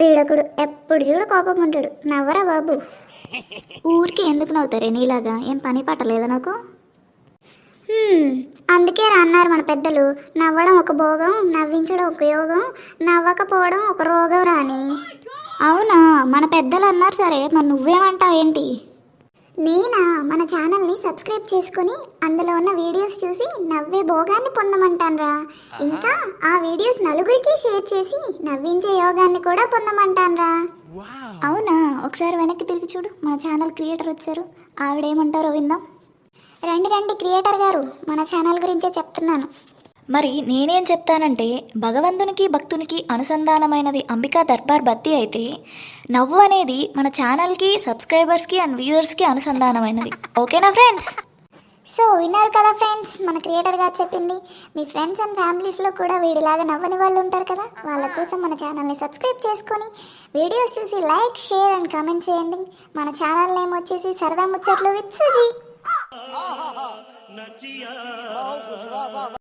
పీడకుడు ఎప్పుడు చూడు కోపం ఉంటాడు. నవ్వరా బాబు. ఊరికి ఎందుకు నవ్వుతారే నీలాగా? ఏం పని పట్టలేదా నాకు? అందుకే రా అన్నారు మన పెద్దలు. నవ్వడం ఒక భోగం నవ్వించడం ఒక యోగం నవ్వకపోవడం ఒక రోగం రాని. అవునా? మన పెద్దలు అన్నారు సరే మరి నువ్వేమంటావు ఏంటి నేనా? మన ఛానల్ని సబ్స్క్రైబ్ చేసుకుని అందులో ఉన్న వీడియోస్ చూసి నవ్వే భోగాన్ని పొందమంటాన్రా. ఇంకా ఆ వీడియోస్ నలుగురికి షేర్ చేసి నవ్వించే యోగాన్ని కూడా పొందమంటాన్రా. అవునా? ఒకసారి వెనక్కి తిరిగి చూడు. మన ఛానల్ క్రియేటర్ వచ్చారు. ఆవిడేమంటారో విందాం. రండి రండి క్రియేటర్ గారు. మన ఛానల్ గురించే చెప్తున్నాను. మరి నేనేం చెప్తానంటే భగవంతునికి భక్తునికి అనుసంధానమైనది అంబికా దర్బార్ బత్తి అయితే నవ్వు అనేది మన ఛానల్కి సబ్స్క్రైబర్స్కి అండ్ వ్యూవర్స్కి అనుసంధానమైనది. ఓకేనా ఫ్రెండ్స్? సో విన్నారు కదా ఫ్రెండ్స్ మన క్రియేటర్ గారు చెప్పింది మీ ఫ్రెండ్స్ అండ్ ఫ్యామిలీస్లో కూడా వీడిలాగా నవ్వని వాళ్ళు ఉంటారు కదా వాళ్ళ కోసం మన ఛానల్ని సబ్స్క్రైబ్ చేసుకొని వీడియోస్ చూసి లైక్ షేర్ అండ్ కామెంట్ చేయండి. మన ఛానల్ నేమ్ వచ్చేసి సరదా ముచ్చట్లు విత్ సుజీ.